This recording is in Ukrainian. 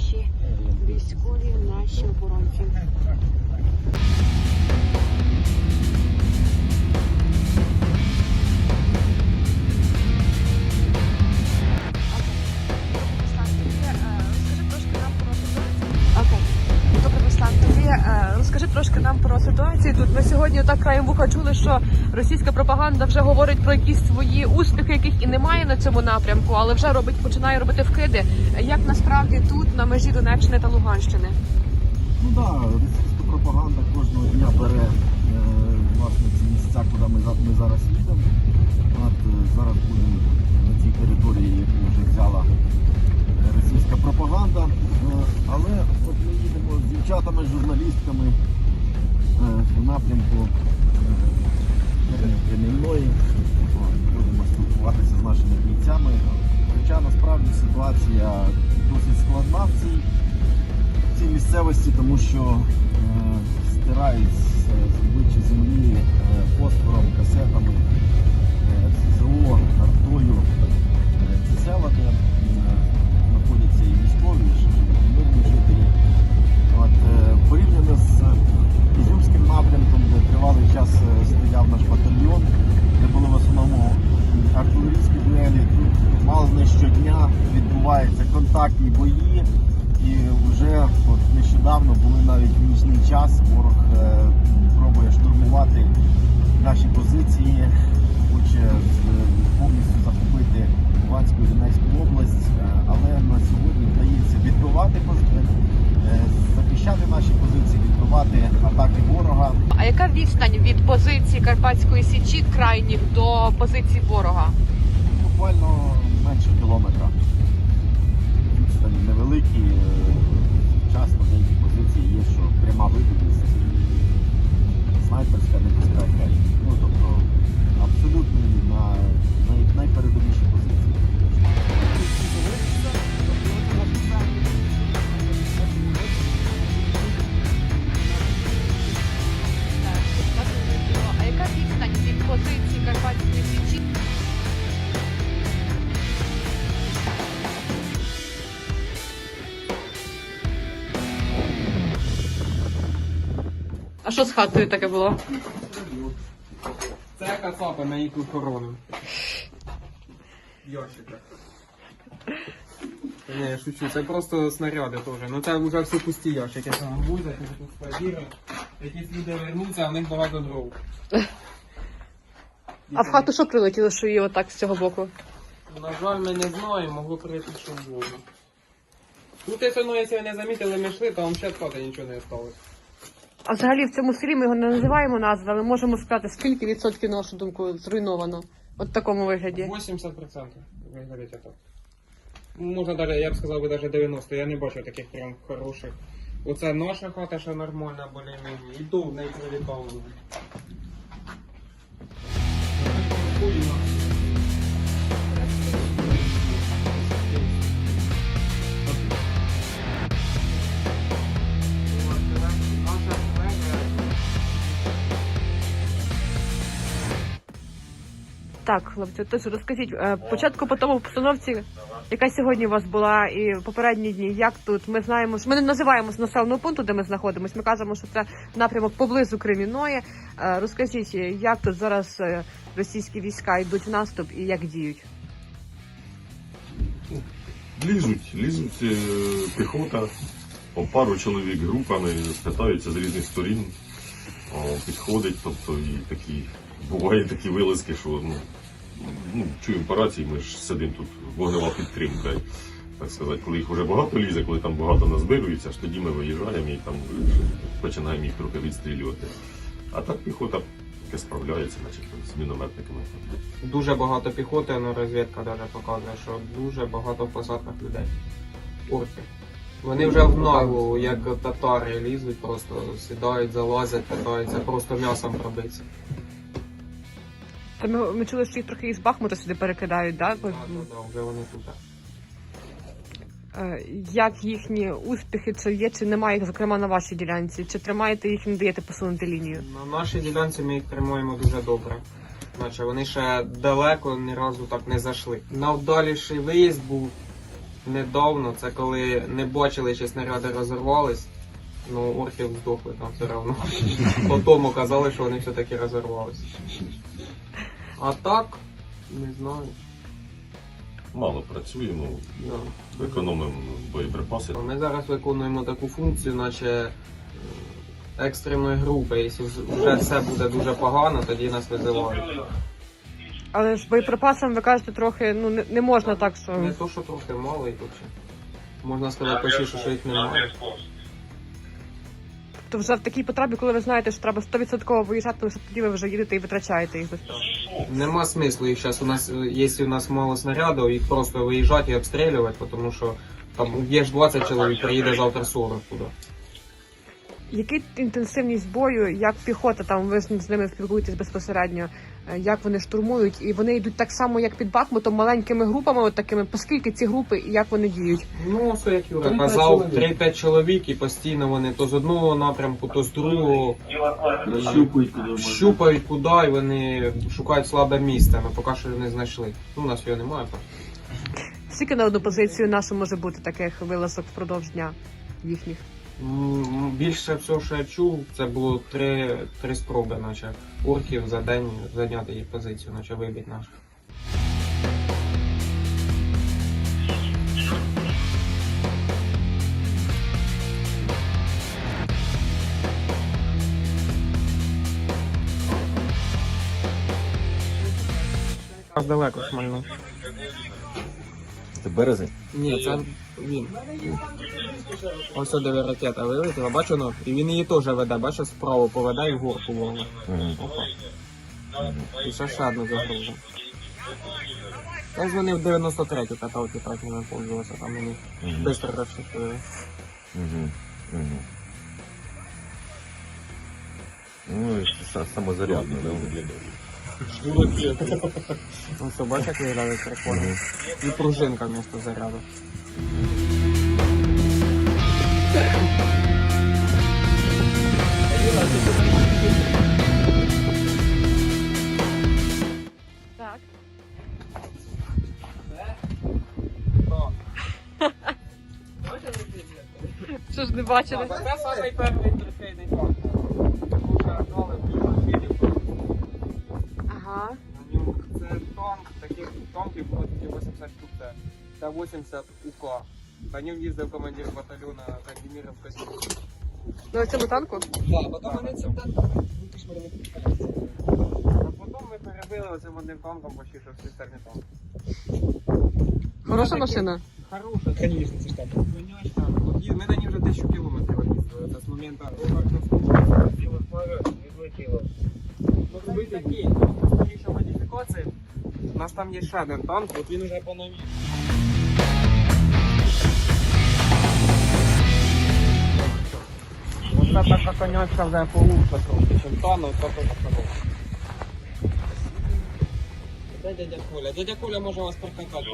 наші військові, наші оборонці. Е, розкажи трошки нам про ситуацію тут. Ми сьогодні так краєм вуха чули, що російська пропаганда вже говорить про якісь свої успіхи, яких і немає на цьому напрямку, але вже робить починає робити вкиди. Як насправді тут на межі Донеччини та Луганщини? Ну да, російська пропаганда кожного дня бере е, власне ці місця, куди ми, ми зараз їдемо. От, е, зараз будемо на цій території, яку вже взяла е, російська пропаганда. Е, але от ми їдемо з дівчатами, з журналістками в напрямку Будемо спілкуватися з нашими бійцями. Хоча насправді ситуація досить складна в цій місцевості, тому що е, стирають з обличчя землі е, фосфором, касетами, щодня відбуваються контактні бої. І вже от нещодавно були навіть в нічний час. Ворог е, пробує штурмувати наші позиції, хоче з- повністю захопити Луганську і Донецьку область, Е, але на сьогодні вдається відбивати пози- е, захищати наші позиції, відбивати атаки ворога. А яка відстань від позиції Карпатської січі крайніх до позиції ворога? Буквально менше кілометра. Відстані невеликі. А що з хатою таке було? Це кацапи на охорону. Йошика. Та Ні, я шучу, це просто снаряди теж. Ну це вже все пусті ящики. Там вже тут складіри. Якісь люди вернуться, а в них багато дров. А в хату що прилетіло, що її отак з цього боку? На жаль, ми не знаємо, могло прийти що вгодно. Тут, якщо, ну, якщо ви не замітили, ми йшли, то вам ще від хати нічого не осталось. А взагалі в цьому селі ми його не називаємо назви, але можемо сказати, скільки відсотків, на вашу думку, зруйновано. От в такому вигляді. 80% виглядить так. Можна даже, я б сказав даже 90, я не бачу таких прям хороших. Оце наша хата ще нормальна, более-менее. І то в неї прилітало. Так, хлопці, тож розкажіть, е, початку по тому постановці, яка сьогодні у вас була, і попередні дні, як тут? Ми знаємо, що ми не називаємо населеного пункту, де ми знаходимося. Ми кажемо, що це напрямок поблизу Креміної. Е, Розкажіть, як тут зараз е, російські війська йдуть в наступ і як діють? Лізуть, лізуть піхота, по пару чоловік групами питаються з різних сторін, підходить, тобто і такі, бувають такі вилазки, що ну, ну, чуємо по рації, ми ж сидимо тут, вогнева підтримка. Так сказати, коли їх вже багато лізе, коли там багато назбирується, аж тоді ми виїжджаємо і там починаємо їх трохи відстрілювати. А так піхота справляється, начебто, з мінометниками. Дуже багато піхоти, ну розвідка даже показує, що дуже багато в посадках людей. Орки. Вони вже в ногу, як татари лізуть, просто сідають, залазять, питаються просто м'ясом пробитися. Та ми, ми чули, що їх трохи із Бахмута сюди перекидають, так? Да, да, да, вже вони тут. Е, Як їхні успіхи, чи є, чи немає їх, зокрема на вашій ділянці? Чи тримаєте їх і не даєте посунути лінію? На нашій ділянці ми їх тримаємо дуже добре. Наче вони ще далеко ні разу так не зайшли. Найвдаліший виїзд був недавно, це коли не бачили, чи снаряди розірвались. Ну, орків здохли там все одно. Потім казали, що вони все-таки розірвалися. А так, не знаю. Мало працюємо, Да. економимо боєприпаси. Ми зараз виконуємо таку функцію, наче е, екстреної групи. Якщо вже все буде дуже погано, тоді нас визивають. Але з боєприпасами ви кажете трохи, ну не, не можна так, що. Не то, що трохи мало і ще. Можна сказати, почти, що, що їх немає. То вже в такій потребі, коли ви знаєте, що треба 100% виїжджати, лише тоді ви вже їдете і витрачаєте їх без того. Нема смислу їх зараз. У нас, якщо у нас мало снарядів, їх просто виїжджати і обстрілювати, тому що там уб'єш 20 чоловік, приїде завтра 40 туди. Який інтенсивність бою, як піхота, там ви з з ними спілкуєтесь безпосередньо, е, як вони штурмують, і вони йдуть так само, як під Бахмутом, маленькими групами, от такими, поскільки ці групи і як вони діють. Ну, все як Юра казав, чоловік. 3-5 чоловік і постійно вони то з одного напрямку, то з другого. Щупають куди. Щупають куди і вони шукають слабе місце. Ми поки що не знайшли. Ну, у нас його немає. так. Скільки на одну позицію нашу може бути таких вилазок впродовж дня їхніх? Більше всього, що я чув, це було три, три спроби, наче орків за день зайняти їх позицію, наче вибити нашу. Аж далеко шмальнув. Це березень. Ні, це він. Ось де ракета вилетіла, бачу, ну, і він її теж веде, бачиш, справа поведе і в горку вовну. Опа. І ще ще одну загрузу. Я дзвонив 93-ю каталки, так не пользувався, там мені швидко розшифрили. Ну, самозарядно, да, виглядає. Ну що, бачиш, як виглядає прикольно. І пружинка вместо заряду. Так. Що ж не бачили? Це самий перший трофейний танк. Тому що дали відео. Ага. На ньому це танк, таких танків було тільки 80 штук. Це, це 80 УК. На ньому їздив командир батальйону Кандіміров Косміс. На цьому танку? Так, потім вони цим танком А потім ми перебили оцим одним танком почти що всі стерні танки. Хороша машина. Хороша, звісно, це ж так. Конечно. От є- Ми на ній вже тисячу кілометрів їздили. Це з моменту відлетіло. Ну, тобі такі, скоріше модифікації. У нас там є ще один танк, от він уже по Оце така конячка вже получше трохи, чим та, але то теж хороша. Де дядя Коля? Дядя Коля може вас прокатати.